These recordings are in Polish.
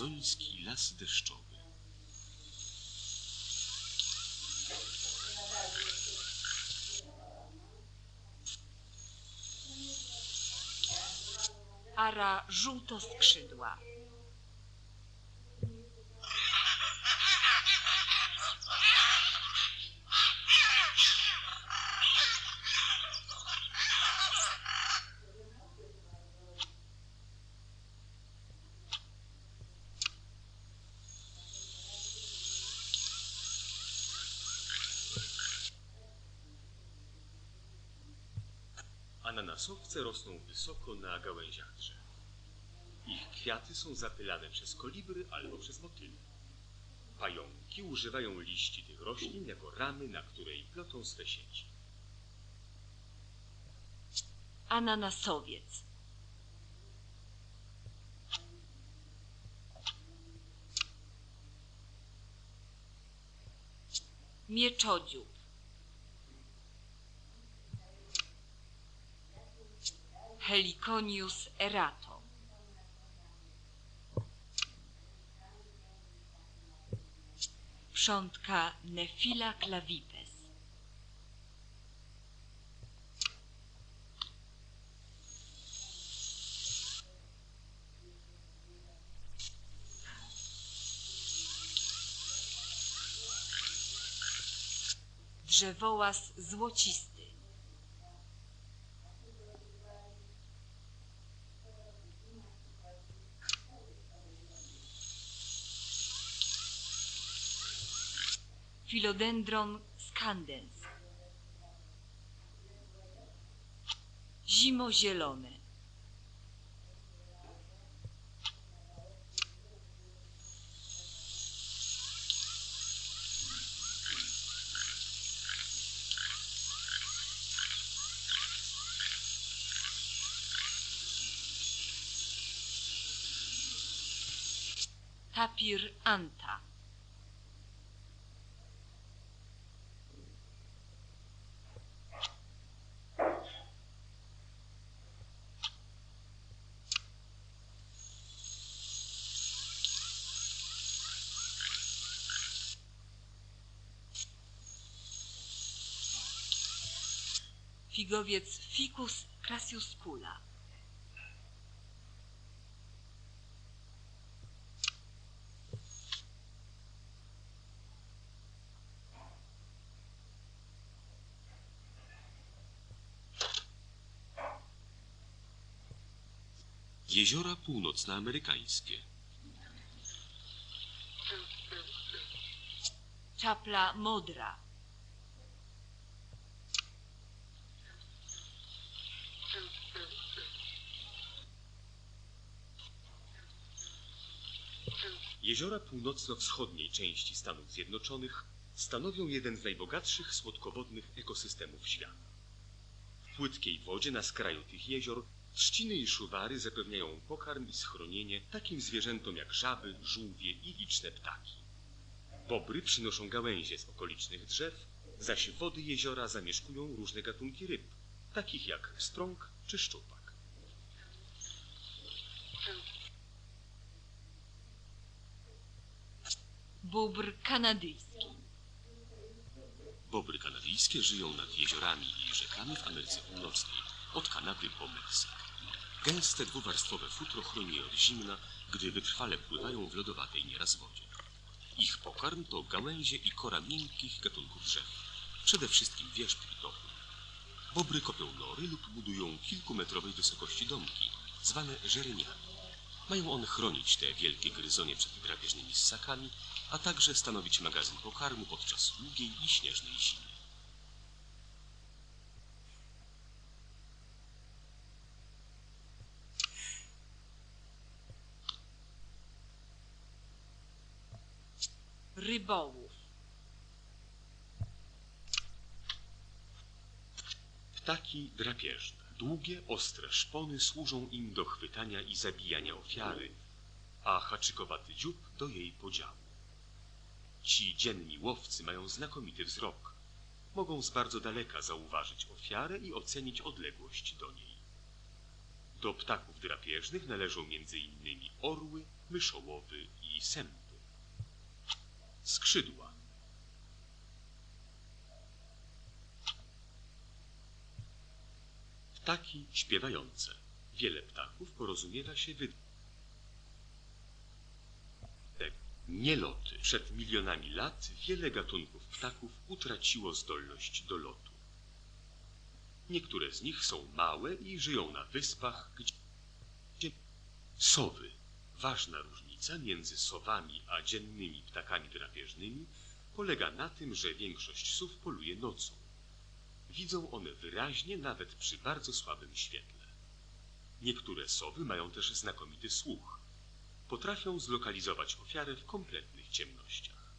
amazoński las deszczowy. Ara żółtoskrzydła. Ananasowce rosną wysoko na gałęziach drzew. Ich kwiaty są zapylane przez kolibry albo przez motyle. Pająki używają liści tych roślin jako ramy, na której plotą swe sieci. Ananasowiec. Mieczodziób. Heliconius erato. Przątka Nephila clavipes. Drzewołaz złocisty. Philodendron scandens. Zimozielone. Tapir anta. Figowiec Ficus crasiuscula. Jeziora północnoamerykańskie. Czapla modra. Jeziora północno-wschodniej części Stanów Zjednoczonych stanowią jeden z najbogatszych słodkowodnych ekosystemów świata. W płytkiej wodzie na skraju tych jezior trzciny i szuwary zapewniają pokarm i schronienie takim zwierzętom jak żaby, żółwie i liczne ptaki. Bobry przynoszą gałęzie z okolicznych drzew, zaś wody jeziora zamieszkują różne gatunki ryb, takich jak strąg czy szczupak. Bóbr kanadyjski. Bobry kanadyjskie żyją nad jeziorami i rzekami w Ameryce Północnej, od Kanady po Meksyk. Gęste dwuwarstwowe futro chroni je od zimna, gdy wytrwale pływają w lodowatej nieraz wodzie. Ich pokarm to gałęzie i kora miękkich gatunków drzew, przede wszystkim wierzb i topu. Bobry kopią nory lub budują kilkumetrowej wysokości domki, zwane żereniami. Mają one chronić te wielkie gryzonie przed drapieżnymi ssakami, a także stanowić magazyn pokarmu podczas długiej i śnieżnej zimy. Rybołów. Ptaki drapieżne. Długie, ostre szpony służą im do chwytania i zabijania ofiary, a haczykowaty dziób do jej podziału. Ci dzienni łowcy mają znakomity wzrok. Mogą z bardzo daleka zauważyć ofiarę i ocenić odległość do niej. Do ptaków drapieżnych należą innymi orły, myszołowy i sępy. Skrzydła. Ptaki śpiewające. Wiele ptaków porozumiewa się wyd... Te Nieloty. Przed milionami lat wiele gatunków ptaków utraciło zdolność do lotu. Niektóre z nich są małe i żyją na wyspach, gdzie- sowy. Ważna różnica między sowami a dziennymi ptakami drapieżnymi polega na tym, że większość sów poluje nocą. Widzą one wyraźnie nawet przy bardzo słabym świetle. Niektóre sowy mają też znakomity słuch. Potrafią zlokalizować ofiarę w kompletnych ciemnościach.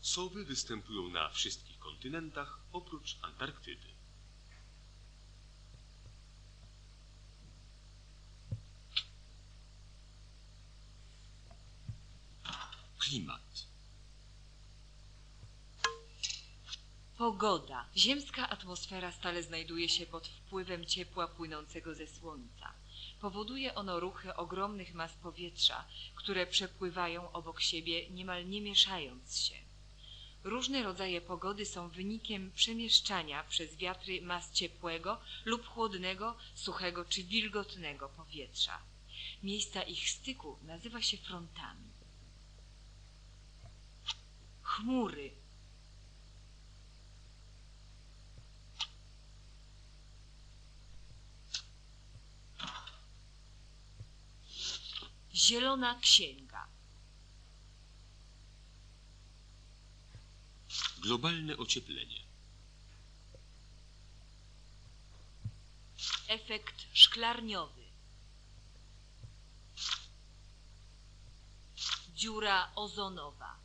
Sowy występują na wszystkich kontynentach oprócz Antarktydy. Klimat. Pogoda. Ziemska atmosfera stale znajduje się pod wpływem ciepła płynącego ze słońca. Powoduje ono ruchy ogromnych mas powietrza, które przepływają obok siebie niemal nie mieszając się. Różne rodzaje pogody są wynikiem przemieszczania przez wiatry mas ciepłego lub chłodnego, suchego czy wilgotnego powietrza. Miejsca ich styku nazywa się frontami. Chmury. Zielona księga. Globalne ocieplenie. Efekt szklarniowy. Dziura ozonowa.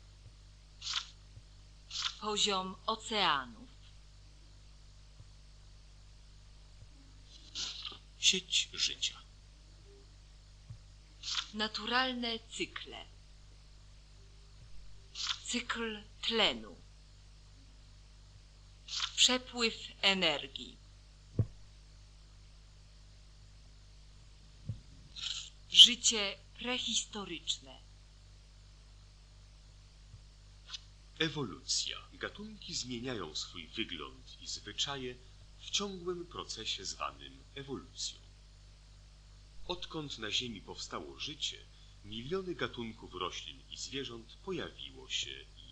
Poziom oceanów. Sieć życia. Naturalne cykle. Cykl tlenu. Przepływ energii. Życie prehistoryczne. Ewolucja. Gatunki zmieniają swój wygląd i zwyczaje w ciągłym procesie zwanym ewolucją. Odkąd na Ziemi powstało życie, miliony gatunków roślin i zwierząt pojawiło się i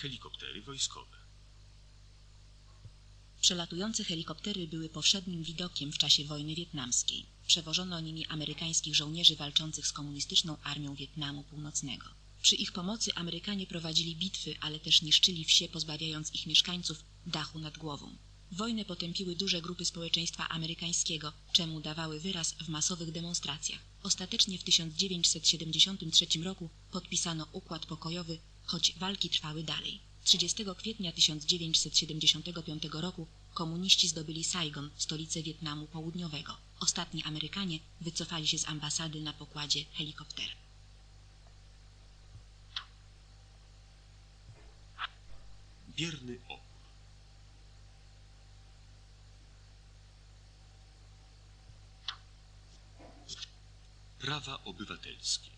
helikoptery wojskowe. Przelatujące helikoptery były powszednim widokiem w czasie wojny wietnamskiej. Przewożono nimi amerykańskich żołnierzy walczących z komunistyczną armią Wietnamu Północnego. Przy ich pomocy Amerykanie prowadzili bitwy, ale też niszczyli wsie, pozbawiając ich mieszkańców dachu nad głową. Wojnę potępiły duże grupy społeczeństwa amerykańskiego, czemu dawały wyraz w masowych demonstracjach. Ostatecznie w 1973 roku podpisano układ pokojowy, choć walki trwały dalej. 30 kwietnia 1975 roku komuniści zdobyli Saigon, stolicę Wietnamu Południowego. Ostatni Amerykanie wycofali się z ambasady na pokładzie helikoptera. Bierny opór. Prawa obywatelskie.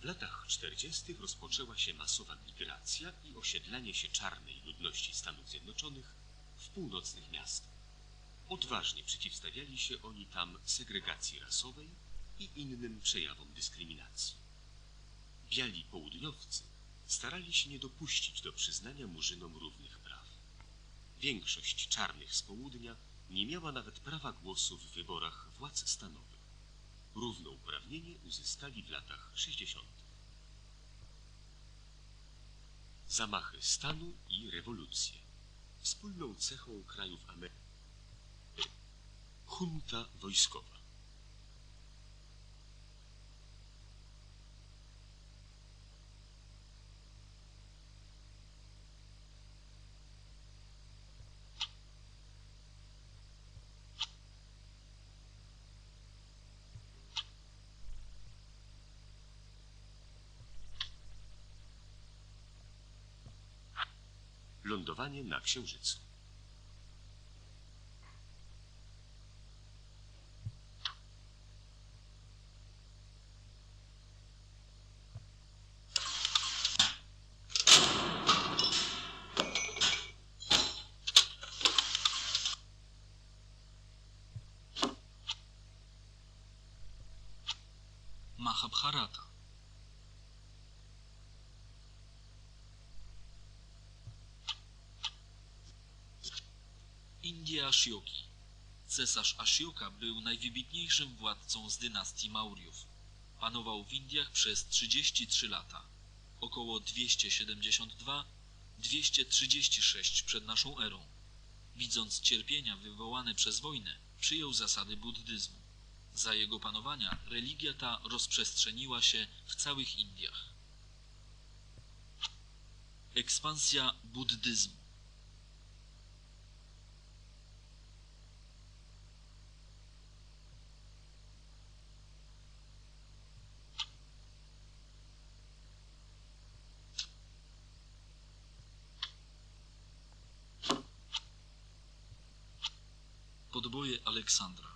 W latach 40. rozpoczęła się masowa migracja i osiedlanie się czarnej ludności Stanów Zjednoczonych w północnych miastach. Odważnie przeciwstawiali się oni tam segregacji rasowej i innym przejawom dyskryminacji. Biali południowcy starali się nie dopuścić do przyznania murzynom równych praw. Większość czarnych z południa nie miała nawet prawa głosu w wyborach władz stanowych. Równouprawnienie uzyskali w latach 60. Zamachy stanu i rewolucje. Wspólną cechą krajów Ameryki junta wojskowa. Lądowanie na Księżycu. India Ashioki. Cesarz Ashioka był najwybitniejszym władcą z dynastii Maurjów. Panował w Indiach przez 33 lata, około 272-236 przed naszą erą. Widząc cierpienia wywołane przez wojnę, przyjął zasady buddyzmu. Za jego panowania religia ta rozprzestrzeniła się w całych Indiach. Ekspansja buddyzmu Podboje Aleksandra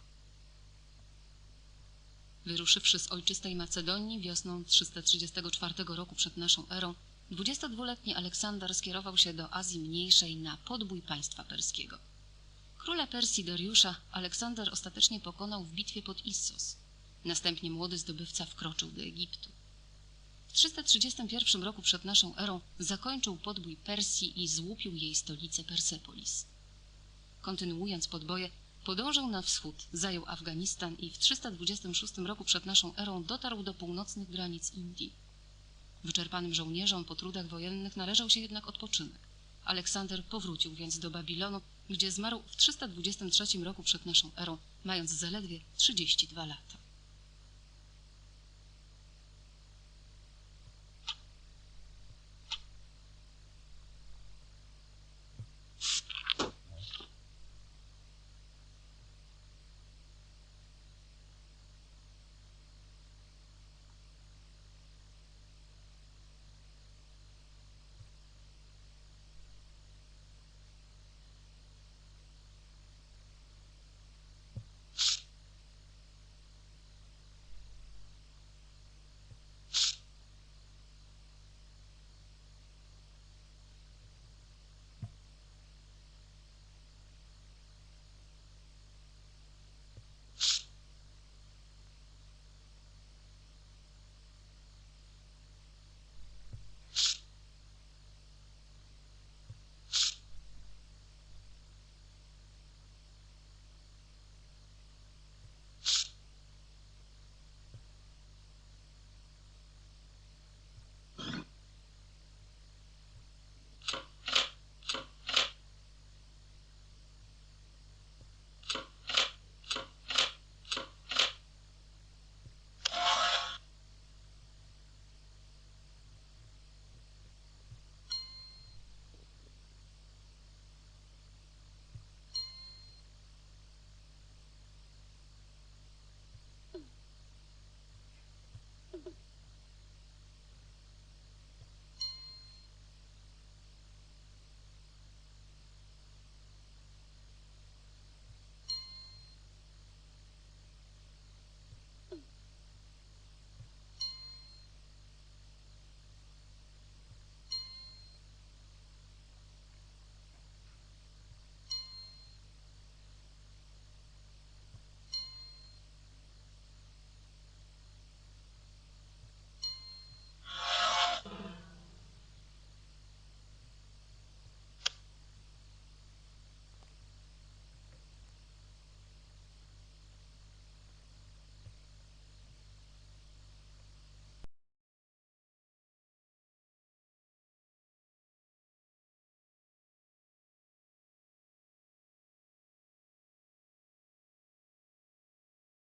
Wyruszywszy z ojczystej Macedonii wiosną 334 roku przed naszą erą, 22-letni Aleksander skierował się do Azji Mniejszej na podbój państwa perskiego. Króla Persji Dariusza Aleksander ostatecznie pokonał w bitwie pod Issos. Następnie młody zdobywca wkroczył do Egiptu. W 331 roku przed naszą erą zakończył podbój Persji i złupił jej stolicę Persepolis. Kontynuując podboje, Podążał na wschód, zajął Afganistan i w 326 roku przed naszą erą dotarł do północnych granic Indii. Wyczerpanym żołnierzom po trudach wojennych należał się jednak odpoczynek. Aleksander powrócił więc do Babilonu, gdzie zmarł w 323 roku przed naszą erą, mając zaledwie 32 lata.